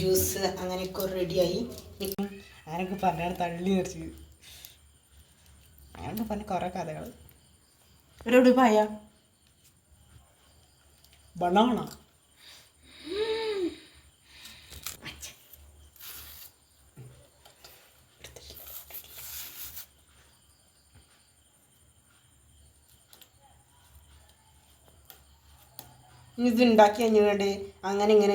Juice അങ്ങനെയൊക്കെ റെഡിയായി. അങ്ങനെയൊക്കെ പറഞ്ഞാണ് തള്ളി നിറച്ച് അങ്ങനെയൊക്കെ പറഞ്ഞ കുറേ കഥകൾ ഒരോട് പായ ബണാണ? ഇത് ഉണ്ടാക്കി കഴിഞ്ഞുകൊണ്ട് അങ്ങനെ ഇങ്ങനെ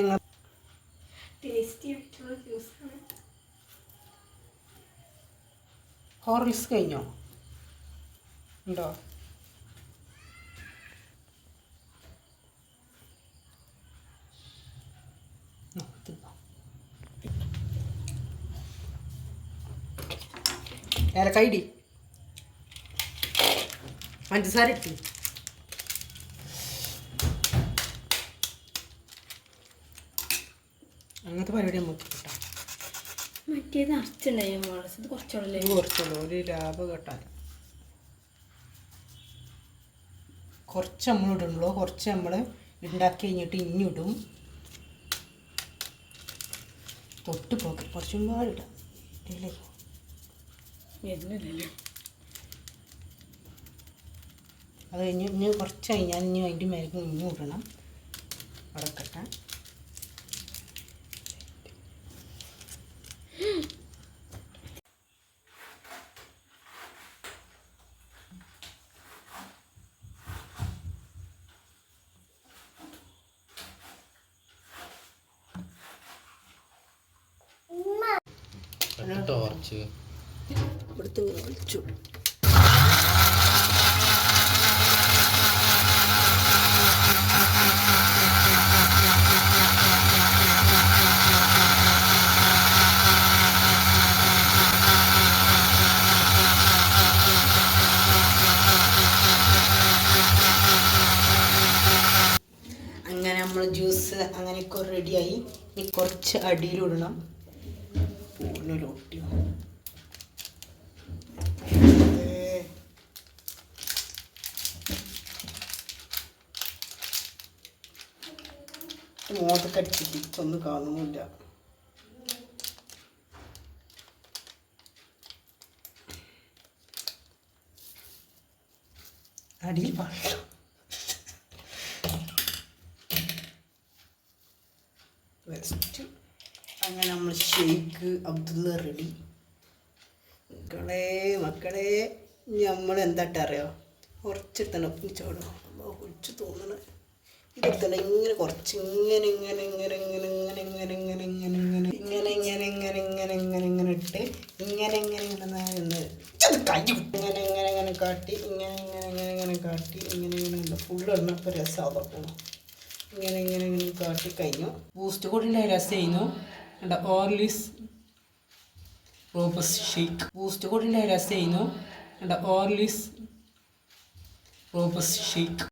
ഹോർലിക്സ് കഴിഞ്ഞോ? ഉണ്ടോ? ഏലക്കായിടി. പഞ്ചസാര ഇട്ട്. അങ്ങനത്തെ പരിപാടി നമുക്ക് കിട്ടാം. മറ്റേത് അരച്ചുണ്ടായി മോളസ് ഇത് കുറച്ചുള്ളൂ കുറച്ചുള്ളൂ ഒരു ലാഭം കെട്ടാൻ കുറച്ച് നമ്മൾ ഇടുന്നുള്ളൂ കുറച്ച് നമ്മൾ ഉണ്ടാക്കി കഴിഞ്ഞിട്ട് ഇനി ഇടും. തൊട്ട് പോക്കി കുറച്ചും പാട് ഇടാം. അത് കഴിഞ്ഞ് ഇനി കുറച്ച് കഴിഞ്ഞാൽ ഇനി അതിന്റെ മേലേക്ക് ഇനി ഇടണം. അവിടെ കെട്ടാൻ ടോർച്ച് അങ്ങനെ നമ്മൾ ജ്യൂസ് അങ്ങനെയൊക്കെ റെഡിയായി ഇനി കുറച്ച് അടിയിലിടണം. കൂടുതൽ ഒട്ടി മോട്ടൊക്കെ eh. അടിച്ചിട്ട് ഇപ്പൊന്നും കാണുന്നില്ല. അടിയിൽ പാടില്ല. അങ്ങനെ നമ്മൾ ഷെയ്ഖ് അബ്ദുള്ള റെഡി മക്കളെ മക്കളെ നമ്മൾ എന്താട്ട് അറിയോ കുറച്ചെടുത്തണം ഒപ്പിച്ചോടും ഒഴിച്ച് തോന്നണ ഇങ്ങനെ കുറച്ച് ഇങ്ങനെ ഇങ്ങനെ ഇങ്ങനെ ഇങ്ങനെ ഇങ്ങനെ ഇങ്ങനെ ഇങ്ങനെ ഇങ്ങനെ ഇങ്ങനെ ഇങ്ങനെ ഇങ്ങനെ ഇങ്ങനെ ഇങ്ങനെ ഇങ്ങനെ ഇട്ട് ഇങ്ങനെ ഇങ്ങനെ ഇങ്ങനെ അത് ഇങ്ങനെ ഇങ്ങനെ ഇങ്ങനെ കാട്ടി ഇങ്ങനെ ഇങ്ങനെ ഇങ്ങനെ ഇങ്ങനെ കാട്ടി ഇങ്ങനെ ഇങ്ങനെ ഇങ്ങനെ ഫുള്ള് രസമാവാൻ പോകണം ഇങ്ങനെ ഇങ്ങനെ ഇങ്ങനെ കാട്ടി കഴിഞ്ഞു ബൂസ്റ്റ് കൂടി രസം ചെയ്യുന്നു ഉണ്ട് ഓർലിസ് റോബസ് ഷേക്ക് ബൂസ്റ്റ് കൂടിന്റെ രസം ചെയ്യുന്നു ഉണ്ട് ഓർലിസ് റോബസ് ഷേക്ക്